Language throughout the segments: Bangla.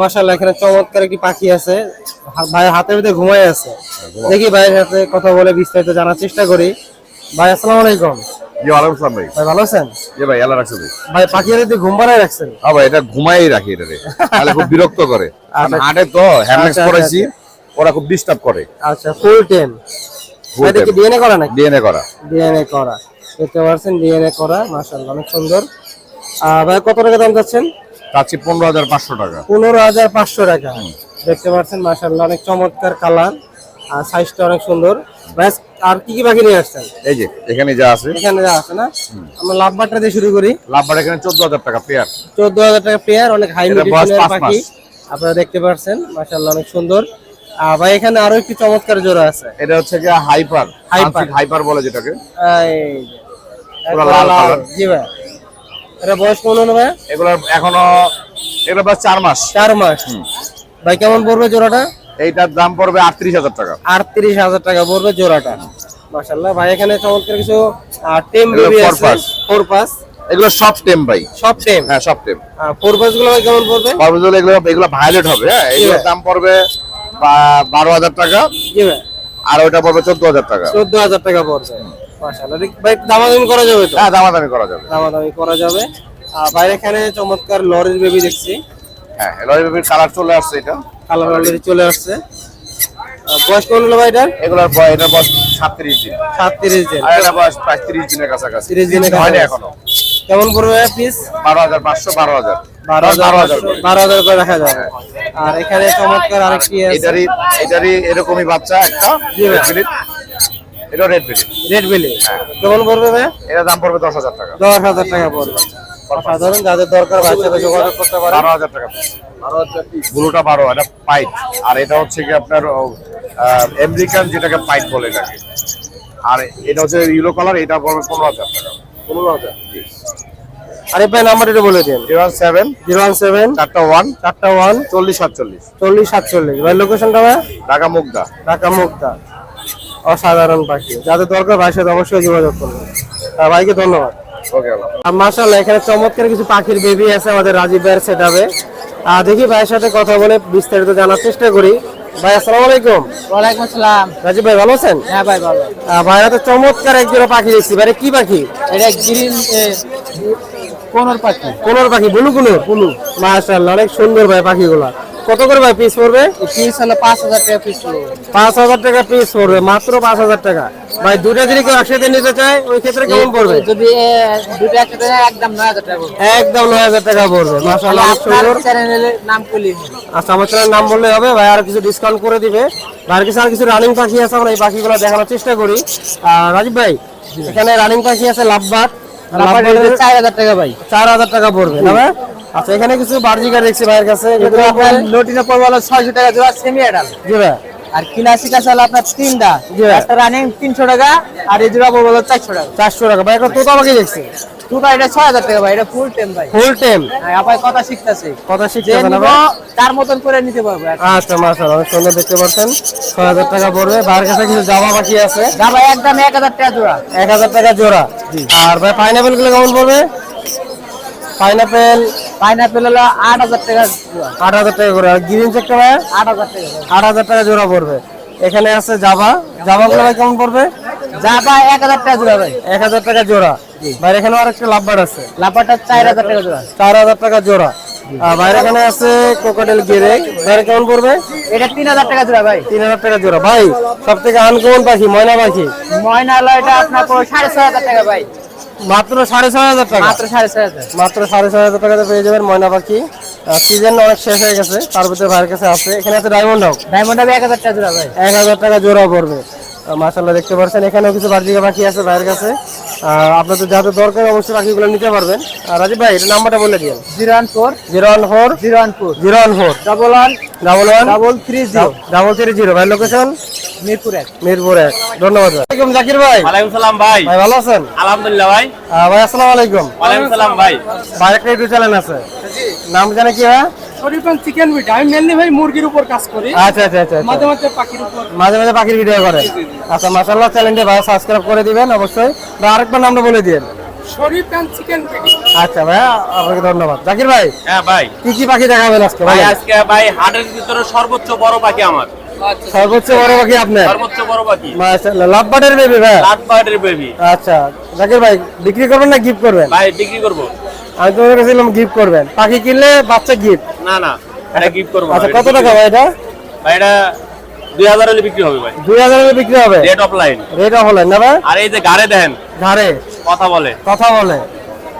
মাশাল্লাহ এখানে চমৎকার একটি পাখি আছে। ভাই হাতের ভিতরে ঘুমাই আছে। দেখি ভাইয়ের সাথে কথা বলে বিস্তারিত জানার চেষ্টা করি। ভাই আসসালামু আলাইকুম। জি ওয়ালাইকুম আসসালাম ভাই। ভাই ভালো আছেন? জি ভাই আল্লাহ রাখছে ভাই। ভাই পাখি ঘুম রাখছেন? হ্যাঁ ভাই এটা ঘুমাই রাখি এটা রে। তাহলে খুব বিরক্ত করে। আচ্ছা। হাটে তো হ্যামলেক্স আচ্ছা, ওরা খুব ডিস্টার্ব করে। আচ্ছা ফুল এটা কি। ডিএনএ করা নাকি? ডিএনএ করা। ডিএনএ করা। দেখতে পাচ্ছেন ডিএনএ করা মাশাআল্লাহ অনেক সুন্দর। ভাই কত টাকা দাম যাচ্ছেন চাচ্ছি পনেরো হাজার পাঁচশো টাকা। পনেরো হাজার পাঁচশো টাকা। দেখতে পাচ্ছেন মাশাআল্লাহ অনেক চমৎকার কালার আর সাইজটা অনেক সুন্দর। ব্যাস আর কি কি পাখি নিয়ে আসছেন? এই যে এখানে যা আছে। এখানে যা আছে না? আমরা লাভবারটা দিয়ে শুরু করি। লাভবার এখানে চোদ্দ হাজার টাকা পেয়ার চোদ্দ হাজার টাকা পেয়ার অনেক হাই পাঁচ পাখি আপনারা দেখতে পাচ্ছেন মাশাআল্লাহ অনেক সুন্দর। আর ভাই এখানে আরও একটি চমৎকার জোড়া আছে। এটা হচ্ছে কি হাইপার Hyper। হাইপার বলে যেটাকে। এই যে। পুরো লাল। জি ভাই। এটা বয়স কেমন হলো ভাই এগুলো এখনও এগুলো বাস চার মাস। চার মাস? ভাই কেমন পড়বে জোড়াটা? এইটার দাম পড়বে আটত্রিশ হাজার টাকা। আটত্রিশ হাজার টাকা পড়বে জোড়াটা। মাশাল্লাহ ভাই এখানে চমৎকার কিছু টেম বেবি আছে। ফোর পাস এগুলো সব টেম ভাই। সব টেম? হ্যাঁ সব টেম। ফোর পাসগুলো ভাই কেমন পড়বে? পারভেজুল এগুলো এগুলো ভায়োলেট হবে হ্যাঁ? এগুলোর দাম পড়বে বারো হাজার টাকা। জি ভাই আর ওটা পড়বে চোদ্দ হাজার টাকা। চোদ্দ হাজার টাকা পড়বে ভাই দামাদামি করা যাবে তো? হ্যাঁ দামাদামি করা যাবে। দামাদামি করা যাবে। আর বাইরে এখানে চমৎকার লরির বেবি দেখছি। হ্যাঁ লরি বেবির কালার চলে আসছে এটা। কালার অলরেডি চলে আসছে। বয়স কেমন হলো ভাই এটার? এগুলোর বয় এটা বয়স সাতত্রিশ দিন। সাতত্রিশ দিন। আর এটা বয়স প্রায় তিরিশ দিনের কাছাকাছি। 30 দিনের হয়নি এখনও। কেমন পিস হাজার করে। রাখা যাবে। আর এখানে চমৎকার আরেকটি আছে। এটারই এটারই এরকমই বাচ্চা একটা। এটা রেড বিলিট রেড বেলি কেমন পড়বে ভাই এটার দাম পড়বে দশ হাজার টাকা। দশ হাজার টাকা পড়বে। সাধারণ যাদের দরকার সাথে যোগাযোগ করতে পারে বারো হাজার টাকা ব্লুটা বারো এটা পাইট। আর এটা হচ্ছে কি আপনার আমেরিকান যেটাকে পাইট বলে এটাকে। আর এটা হচ্ছে ইউরো কালার এটা পড়বে পনেরো হাজার টাকা। পনেরো হাজার আরে ভাই নাম্বার এটা বলে দিন। Zero seven. Zero seven. চারটা ওয়ান। চারটা ওয়ান। চল্লিশ সাতচল্লিশ। চল্লিশ সাতচল্লিশ। ভাই লোকেশনটা ভাই ঢাকা মুগদা। ঢাকা মুক্তা অসাধারণ পাখি। যাদের দরকার ভাই সাথে অবশ্যই যোগাযোগ করবেন। আর ভাইকে ধন্যবাদ। মাশাআল্লাহ এখানে চমৎকার কিছু পাখির বেবি আছে আমাদের রাজীব ভাইয়ের সেটাবে আর দেখি ভাইয়ের সাথে কথা বলে বিস্তারিত জানার চেষ্টা করি। ভাই আসসালামু আলাইকুম। ওয়ালাইকুম আসসালাম। রাজীব ভাই ভালো আছেন? হ্যাঁ ভাই ভালো। ভাইরা তো চমৎকার এক জোড়া পাখি দেখছি। ভাই কি পাখি? এটা গ্রিন কোনর পাখি। কোনোর পাখি বুলু কুনুর বুলু। মাশাআল্লাহ অনেক সুন্দর ভাই পাখিগুলা। কত করে ভাই পিস পড়বে? পিস হলো পাঁচ হাজার টাকা পিস পাঁচ হাজার টাকা পিস পড়বে মাত্র পাঁচ হাজার টাকা। ভাই দুটা যদি কেউ একসাথে নিতে চায় ওই ক্ষেত্রে কেমন পড়বে? যদি দুটো একসাথে একদম নয় হাজার টাকা পড়বে। একদম নয় হাজার টাকা পড়বে মাশাআল্লাহ আপনার সুন্দর। চ্যানেলের নাম করলি আচ্ছা আমার চ্যানেল নাম বললে হবে ভাই আর কিছু ডিসকাউন্ট করে দিবে। ভাইয়ের কিছু আর কিছু রানিং পাখি আছে আমরা এই পাখিগুলো দেখানোর চেষ্টা করি। আর রাজীব ভাই এখানে রানিং পাখি আছে লাভবাট চার হাজার টাকা ভাই। চার হাজার টাকা পড়বে না ভাই? আচ্ছা এখানে কিছু বার্জিকার দেখছি ভাইয়ের কাছে। এগুলো আপনার আপনার- লটিনো হলো ছয়শো টাকা জোড়া সেমি অ্যাডাল জি ভাই। আর কিলাসিক আছে হলো আপনার তিনটা। একটা রানিং তিনশো টাকা আর এই জোড়া হলো চারশো টাকা। চারশো টাকা। ভাই একটা তোতা পাখি দেখছি। দুটো এটা ছয় হাজার টাকা ভাই এটা ফুল টেম ভাই। ফুল টাইম হ্যাঁ, আপায় কথা শিখতেছে। কথা যে শিখতেছে না ভাই? তার মতন করে নিতে পারব আচ্ছা মাশাআল্লাহ অনেক সুন্দর দেখতে পাচ্ছেন। ছয় হাজার টাকা পড়বে। ভাইয়ের কাছে কিছু জামা পাখি আছে? ভাই একদম এক হাজার টাকা জোড়া। এক হাজার টাকা জোড়া। আর ভাই পাইনাপেলগুলো কেমন পড়বে? পাইনাপেল পাইনাপেল হলো আট হাজার টাকা আট হাজার টাকা করে আর গ্রিন চেকটা ভাই আট হাজার টাকা আট হাজার টাকা জোড়া পড়বে এখানে আছে জাভা জাভা গুলো ভাই কেমন পড়বে এক হাজার টাকা জোড়া ভাই এক হাজার টাকা জোড়া ভাই এখানে আর একটা লাভবার আছে লাপাটা চার হাজার টাকা জোড়া চার হাজার টাকা জোড়া বাইরে এখানে আছে কোকাটেল গিরে বাইরে কেমন পড়বে এটা তিন হাজার টাকা জোড়া ভাই তিন হাজার টাকা জোড়া ভাই সব থেকে আনকমন পাখি ময়না পাখি ময়না হলো এটা আপনার সাড়ে ছয় হাজার টাকা ভাই মাত্র সাড়ে ছয় হাজার টাকা। মাত্র সাড়ে ছয় হাজার। মাত্র সাড়ে ছয় হাজার টাকাতে পেয়ে যাবেন ময়না পাখি। সিজন অনেক শেষ হয়ে গেছে তার ভিতরে ভাইয়ের কাছে আছে। এখানে আছে ডায়মন্ড হক ডায়মন্ড হক এক হাজার টাকা জোড়া ভাই। এক হাজার টাকা জোড়া পড়বে। মাসাল্লাহ দেখতে পাচ্ছেন এখানেও কিছু বার্জিকা পাখি আছে ভাইয়ের কাছে। আপনাদের যাদের দরকার অবশ্যই পাখিগুলো নিতে পারবেন। আর রাজীব ভাই এটা নাম্বারটা বলে দিন zero one four zero one four zero one four zero one four double one double one double three zero. Double three zero. ভাই লোকেশন? মিরপুর এক। মিরপুর এক। ধন্যবাদ ভাই। জাকির ভাই। ওয়ালাইকুম সালাম ভাই। ভাই ভালো আছেন? আলহামদুলিল্লাহ ভাই। ভাই আসসালামু আলাইকুম। ওয়ালাইকুম সালাম ভাই। ভাই একটা ইউটিউব চ্যানেল আছে। নাম জানে কি ভাই? শরীফান চিকেন মিট আমি মেনলি ভাই মুরগির উপর কাজ করি। আচ্ছা আচ্ছা আচ্ছা আচ্ছা। মাঝে মাঝে পাখির উপর। মাঝে মাঝে পাখির ভিডিও করে। আচ্ছা মাশাআল্লাহ চ্যানেলটি ভাই সাবস্ক্রাইব করে দিবেন অবশ্যই। বা আরেকবার নামটা বলে দিন শরীফ খান চিকেন পেটি আচ্ছা ভাইয়া আপনাকে ধন্যবাদ। জাকির ভাই হ্যাঁ ভাই। কি কি পাখি দেখাবেন আজকে ভাই ভাই আজকে ভাই হাটের ভিতরে সর্বোচ্চ বড় পাখি আমার। সর্বোচ্চ বড় পাখি আপনার? সর্বোচ্চ বড় পাখি। মাশাআল্লাহ লাভ বাটের বেবি ভাই লাট বার্ডের বেবি আচ্ছা জাকির ভাই বিক্রি করবেন না গিফট করবেন? ভাই বিক্রি করব। আমি তো কাছে গিফট করবেন। পাখি কিনলে বাচ্চা গিফট না না এটা গিফট করব আচ্ছা কত টাকা ভাই এটা? ভাই এটা দুই হাজার হলে বিক্রি হবে ভাই। দুই হাজার বিক্রি হবে? Rate off line rate off হলেন না ভাই? আর এই যে ঘাড়ে দেখেন। ঘাড়ে। কথা বলে। কথা বলে।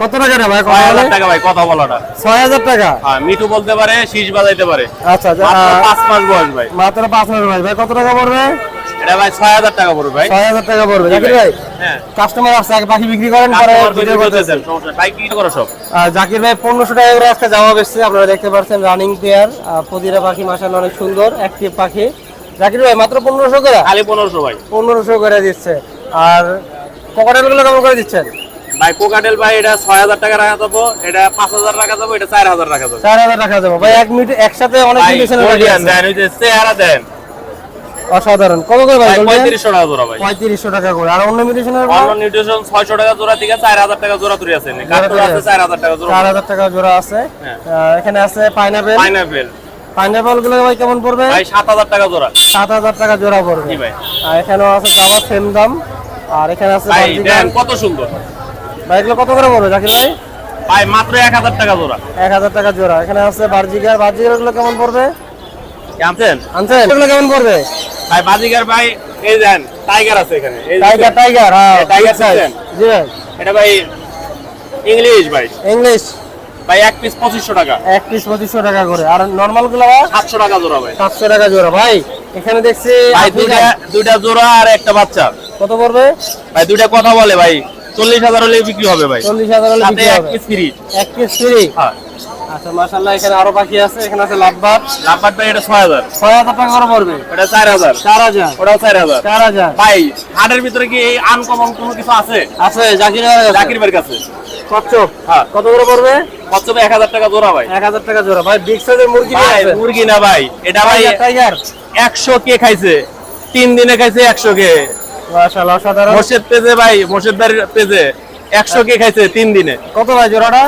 কত টাকা রে ভাই? ছয় হাজার টাকা ভাই কথা বলাটা ছয় হাজার টাকা? হ্যাঁ মিঠু বলতে পারে শীষ বাজাইতে পারে। আচ্ছা আচ্ছা, পাঁচ মাস বয়স ভাই। মাত্র পাঁচ হাজার ভাই ভাই কত টাকা পড়বে? এটা ভাই ছয় হাজার টাকা পড়বে ভাই। ছয় হাজার টাকা পড়বে। জাকির ভাই। কাস্টমার আসছে পাখি বিক্রি করেন পরে ভিডিও করতেছেন করতেছেন সমস্যা নাই। ভাই কি করো সব? জাকির ভাই পনেরোশো টাকা করে আজকে আপনারা দেখতে পাচ্ছেন রানিং পেয়ার প্রতিটা পাখি মাসাল অনেক সুন্দর অ্যাক্টিভ পাখি। জাকির ভাই মাত্র পনেরোশো করে? খালি পনেরোশো ভাই। পনেরোশো করে দিচ্ছে। আর পকেটেলগুলো কেমন করে দিচ্ছেন? ভাই কোকাটেল ভাই এটা ছয় হাজার টাকা রাখা যাব এটা পাঁচ হাজার টাকা যাব এটা চার হাজার টাকা যাব। চার হাজার টাকা দেবো ভাই এক মিনিট একসাথে অনেক ভাই মিলিশন গোল্ডিয়ান দেন ওই যে চেহারা দেন। অসাধারণ। কত করে ভাই ভাই বলবেন? পঁয়ত্রিশশো টাকা জোড়া ভাই। পঁয়ত্রিশশো টাকা করে। আর অন্য মিলিশনের অন্য নিউট্রিশন ছয়শো টাকা জোড়া থেকে চার হাজার টাকা জোড়া তুলে আছে কাঠুর আছে চার হাজার টাকা জোড়া। চার হাজার টাকা জোড়া আছে। হ্যাঁ। এখানে আছে পাইনাপেল পাইনাপেল পাইনাপেলগুলো ভাই কেমন পড়বে? ভাই সাত হাজার টাকা জোড়া। সাত হাজার টাকা জোড়া পড়বে। জি ভাই। আর এখানেও আছে জামা সেম দাম। আর এখানে আছে ভাই কত সুন্দর। ভাই এগুলো কত করে পড়বে জাকির ভাই? ভাই মাত্র এক হাজার টাকা জোড়া। এক হাজার টাকা জোড়া। এখানে আছে বার্জিকার বার্জিকারগুলো কেমন পড়বে? জানছেন আনছেন? এগুলো কেমন পড়বে? ভাই বাজিগার ভাই এই দেন টাইগার আছে এখানে। টাইগার টাইগার হ্যাঁ টাইগার big জি ভাই। এটা ভাই ইংলিশ ভাই। ইংলিশ? ভাই এক পিস পঁচিশশো টাকা। এক পিস পঁচিশশো টাকা করে। আর নর্মালগুলো সাতশো টাকা জোড়া ভাই। সাতশো টাকা জোড়া। ভাই এখানে দেখছি দুইটা দুইটা জোড়া আর একটা বাচ্চা। কত পড়বে? ভাই দুইটা কথা বলে ভাই। চল্লিশ হাজার হলে বিক্রি হবে ভাই। চল্লিশ হাজার হলে বিক্রি এক পিস ফ্রি এক পিস ফ্রি হ্যাঁ। আচ্ছা মাশাআল্লাহ এখানে আরও আছে। এখানে আছে লাভবাট। ভাই এটা ছয় হাজার। ছয় হাজার টাকা করে পড়বে? এটা চার হাজার। চার হাজার। ওটাও চার হাজার। চার হাজার। ভাই হাটের ভিতরে কি এই আনকমন কোনো কিছু আছে? আছে জাকির জাকির ভাইয়ের কাছে। কচ্ছপ। হ্যাঁ। কত করে পড়বে? এক হাজার টাকা জোড়া ভাই। এক হাজার টাকা জোড়া। ভাই বিগ সাইজের মুরগি ভাই মুরগি না ভাই। এটা ভাই টাইগার টাইগার একশো কে খাইছে? তিন দিনে খাইছে একশো কে। মাশাআল্লাহ অসাধারণ। মোর্শেদ পেজে ভাই মোর্শেদ বাড়ির পেজে। একশো কে খাইছে তিন দিনে। কত ভাই জোড়াটা?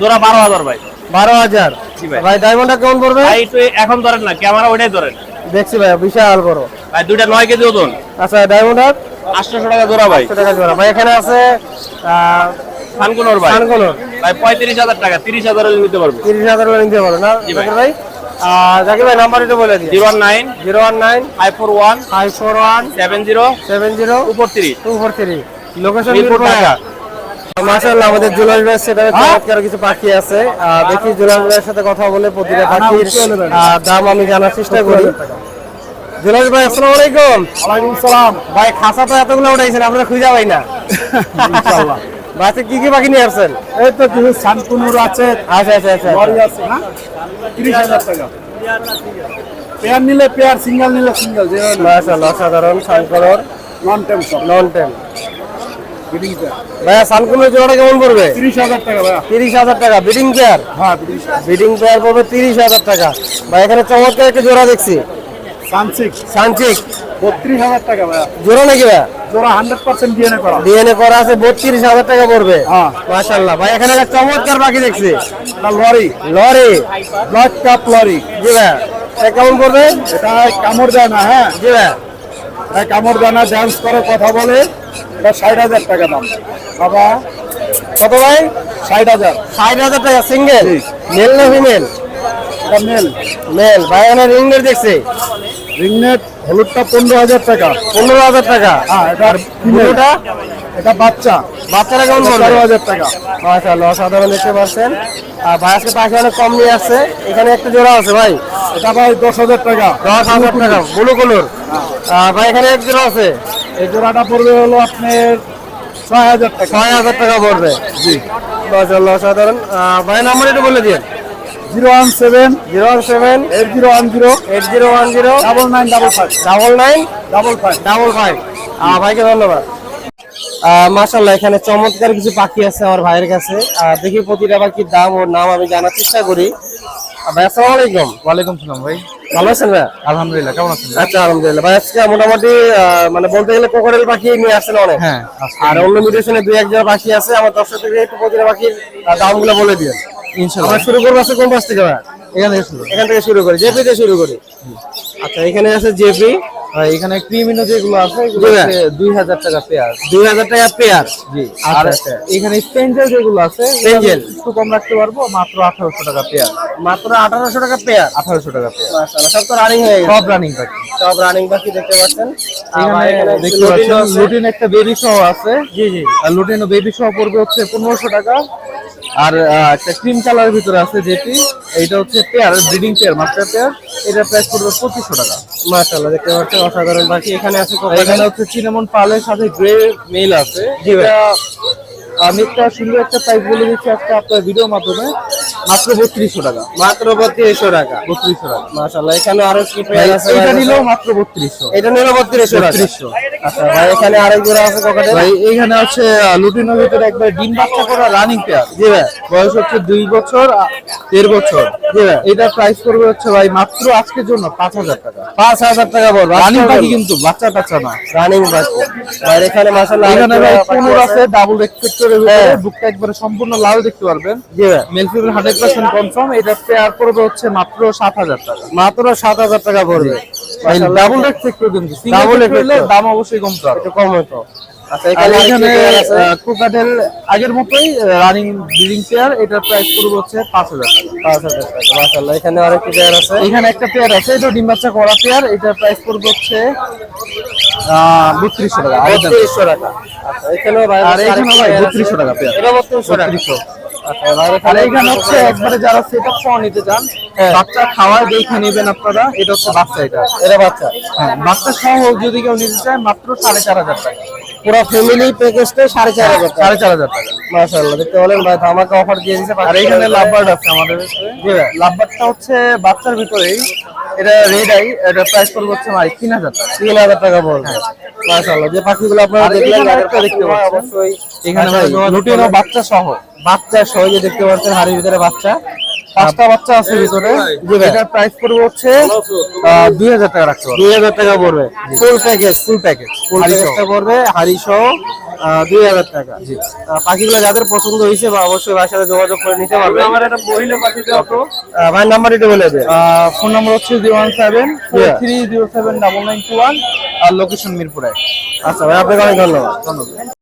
জোড়া বারো হাজার ভাই। বারো হাজার। জি ভাই। ভাই ডায়মন্ডটা কেমন পড়বে? ভাই একটু এখন ধরেন না ক্যামেরা ওইটাই ধরেন। দেখছি ভাই বিশাল বড়। ভাই দুইটা নয় কেজি ওজন। আচ্ছা ডায়মন্ডটা আটশোশো টাকা জোড়া ভাই। কত টাকা জোড়া। ভাই এখানে আছে আহ, ফানকুনোর ভাই। সানকোনোর। ভাই পঁয়ত্রিশ হাজার টাকা তিরিশ হাজার হলে নিতে পারবে। তিরিশ হাজার করে নিতে পারো না ভাই। জাকির ভাই নাম্বার একটু বলে দিই zero one nine zero one nine five four one five four one seven zero seven zero four three four three location Mirpur Dhaka. মাশাআল্লাহ আমাদের জুলাস ভাইয়ের চমৎকার কিছু পাখি আছে। দেখি জুলাস ভাইয়ের সাথে কথা বলে প্রতিটা পাখির দাম আমি জানার চেষ্টা করি। জুলাস ভাই আসসালামু আলাইকুম। ওয়ালাইকুম সালাম। ভাই খাসা তো এতগুলো উঠাইছেন আপনারা খুঁজে পাই না। ইনশাআল্লাহ। বাসে কি কি পাখি নিয়ে আসছেন? এই তো কিছু শানকুনুর আছে আচ্ছা আচ্ছা আচ্ছা লরি আছে হ্যাঁ তিরিশ হাজার টাকা। পেয়ার নিলে পেয়ার সিঙ্গেল নিলে সিঙ্গেল যে মাশাআল্লাহ সাধারণ সানকলর নন টেনশন নন টেন ভাইয়া সানকুলের জোড়াটা কেমন পড়বে? তিরিশ হাজার টাকা ভাইয়া। তিরিশ হাজার টাকা বিডিং পেয়ার হ্যাঁ বিডিং বিডিং পেয়ার পড়বে তিরিশ হাজার টাকা। ভাই এখানে চমৎকার একটা জোড়া দেখছি। সানচিক বত্রিশ হাজার টাকা ভাইয়া। জোড়া নাকি ডিএনএ করা। ডিএনএ করা আছে টাকা পড়বে। হ্যাঁ। ভাই এখানে একটা চমৎকার পাখি দেখছি। Lory. Lory. Black cap lory. জি ভাই। এটা কেমন পড়বে? এটা কামড় দেয় না হ্যাঁ। জি ভাই। এটা কামড় দেয় না ডান্স করে কথা বলে। এটা ষাট হাজার টাকা দাম। বাবা। কত ভাই? ষাট হাজার। ষাট হাজার টাকা সিঙ্গেল মেল না ফিমেল এটা মেল মেল ভাই এখানে রিংনেট দেখছি। রিংনেট হলুদটা পনেরো হাজার টাকা। পনেরো হাজার টাকা? হ্যাঁ এটা এটা বাচ্চা। বাচ্চারা কেমন পড়বে? হাজার টাকা মাশাআল্লাহ অসাধারণ দেখতে পাচ্ছেন। আর ভাই আজকে পাখি অনেক কম নিয়ে আসছে। এখানে একটা জোড়া আছে ভাই। এটা ভাই দশ হাজার টাকা। দশ হাজার টাকা ব্লু কালার। ভাই এখানে এক জোড়া আছে। এই জোড়াটা পড়বে হলো আপনার ছয় হাজার টাকা। ছয় হাজার টাকা পড়বে। জি। মাশাআল্লাহ অসাধারণ। ভাই নাম্বার একটু বলে দিন zero one seven zero one seven eight zero one zero eight zero one zero double nine double five double nine double five double five ভাইকে ধন্যবাদ। মাশাল্লাহ এখানে চমৎকার কিছু পাখি আছে আমার ভাইয়ের কাছে। দেখি প্রতিটা পাখির দাম ওর নাম আমি জানার চেষ্টা করি। ভাই আসসালামু আলাইকুম। ওয়ালাইকুম সালাম ভাই। ভালো আছেন ভাই? আলহামদুলিল্লাহ কেমন আছেন আচ্ছা আলহামদুলিল্লাহ। ভাই আজকে মোটামুটি মানে বলতে গেলে কোকরেল পাখি নিয়ে আসছেন অনেক। হ্যাঁ আর অন্য মিউটেশনে দুই এক জোড়া পাখি আছে। আমার দর্শক থেকে একটু প্রতিটা পাখির দামগুলো বলে দিন ইনশাআল্লাহ আমরা শুরু করব কোন পাশ থেকে শুরু এখান থেকে শুরু করি জেপি দিয়ে শুরু করি। আচ্ছা এখানে আছে জেপি এখানে ক্রিমিনো যেগুলো আছে এগুলো দুই হাজার টাকা পেয়ার দুই হাজার টাকা পেয়ার জি আচ্ছা, আর আচ্ছা। এখানে স্পেঞ্জেল যেগুলো আছে। একটু কম রাখতে পারব মাত্র আঠারোশো টাকা পেয়ার মাত্র আঠারোশো টাকা পেয়ার আঠারোশো টাকা পেয়ার সব তো রানিং হয়ে সব রানিং সব রানিং দেখতে পাচ্ছেন। এখানে দেখতে পাচ্ছেন লুটিন একটা বেবি সহ আছে। জি জি। আর লুটিনো বেবি সহ পড়বে হচ্ছে পনেরোশো টাকা। আর একটা ক্রিম কালারের ভিতরে আছে যেটি এইটা হচ্ছে pair breeding pair master pair এটা প্রাইস পড়বে পঁচিশশো টাকা। মাশাআল্লাহ দেখতে পাচ্ছি অসাধারণ। বাকি এখানে আছে এখানে হচ্ছে চিনামন পালের সাথে গ্রে মেল আছে। আমি একটা সুন্দর একটা প্রাইস বলে দিচ্ছি আজকে আপনার ভিডিওর মাধ্যমে। মাত্র বত্রিশশো টাকা। মাত্র বত্রিশশো টাকা। বত্রিশশো টাকা। এখানে আরও কি পেয়ার আছে? এটা? নিলেও মাত্র বত্রিশশো। এটা নিল বত্রিশশো বত্রিশশো। আচ্ছা ভাই এখানে আরেক জোড়া আছে ভাই হচ্ছে লুটিনের ভিতরে একবার ডিম বাচ্চা করা রানিং পেয়ার জি ভাই। বয়স হচ্ছে দুই বছর দেড় বছর। জি ভাই। এটা প্রাইস করবে হচ্ছে ভাই মাত্র আজকের জন্য পাঁচ হাজার টাকা। পাঁচ হাজার টাকা বল রানিং পাখি কিন্তু বাচ্চা টাচ্চা না। রানিং পাখি। ভাই এখানে মাশাআল্লাহ এখানে ভাই কোমর আছে। ডাবল হ্যাঁ। বুকটা একবারে সম্পূর্ণ লাল দেখতে পারবেন। জি ভাই। ফিমেল হান্ড্রেড পার্সেন্ট কনফার্ম এটা পেয়ার পড়বে হচ্ছে মাত্র সাত হাজার টাকা। মাত্র সাত হাজার টাকা পড়বে। ডাবল রেক্সপেক্টর কিন্তু Double ডাবল reflector। দাম অবশ্যই কমতে হবে একটু কম হতো আচ্ছা এখানে এখানে আরেকটি পেয়ার আছে। কোকাটেল আগের মতোই রানিং ব্রিডিং পেয়ার এটার প্রাইস পড়বে হচ্ছে পাঁচ হাজার টাকা। পাঁচ হাজার টাকা মাশাআল্লাহ। এখানে আরেকটি পেয়ার আছে। এখানে একটা পেয়ার আছে এটা ডিম বাচ্চা করা পেয়ার এটার প্রাইস পড়বে হচ্ছে বত্রিশশো টাকা। বত্রিশশো টাকা। আচ্ছা এখানেও ভাই আর ভাই 3200 টাকা পেয়ার। এটা বত্রিশশো টাকা। 3200 ভাই আর এখানে হচ্ছে একবারে যারা সেট আপ খাওয়া নিতে চান হ্যাঁ। বাচ্চা খাওয়ায় দেখে নেবেন আপনারা এটা হচ্ছে বাচ্চা এটা। এটা বাচ্চা। হ্যাঁ বাচ্চা সহ যদি কেউ নিতে চায় মাত্র সাড়ে চার হাজার টাকা। পুরো ফ্যামিলি প্যাকেজটা সাড়ে চার হাজার সাড়ে চার হাজার টাকা। মাশাআল্লাহ দেখতে বলেন ভাই ধামাকা অফার দিয়ে দিয়েছে। আর এখানে লাভবার্ড আছে আমাদের লাভবার্ডটা হচ্ছে বাচ্চার ভিতরেই। এটা রেড আই এটা প্রাইস পড়বে হচ্ছে ভাই তিন হাজার টাকা। তিন হাজার টাকা পড়বে। মাশাআল্লাহ যে পাখিগুলো আপনারা দেখলেন একটা দেখতে পাচ্ছেন। অবশ্যই। এখানে ভাই ভাই লুটিনো বাচ্চা সহ। বাচ্চা সহজে দেখতে পাচ্ছেন হাড়ির ভিতরে বাচ্চা। পাঁচটা বাচ্চা আছে ভিতরে। এটার প্রাইস পড়বে হচ্ছে দুই হাজার টাকা রাখতে দুই হাজার টাকা পড়বে। ফুল প্যাকেজ ফুল প্যাকেজ ফুল প্যাকেজটা পড়বে হাড়ি সহ দুই হাজার টাকা। জি। পাখিগুলো যাদের পছন্দ হয়েছে বা অবশ্যই ভাইয়ের সাথে যোগাযোগ করে নিতে পারবে। আমার একটা মহিলা পাখি ভাইয়ের নাম্বার একটু বলে দে ফোন নাম্বার হচ্ছে zero one seven three zero seven double nine two one আর লোকেশন মিরপুর। আচ্ছা ভাই আপনাকে অনেক ধন্যবাদ। ধন্যবাদ।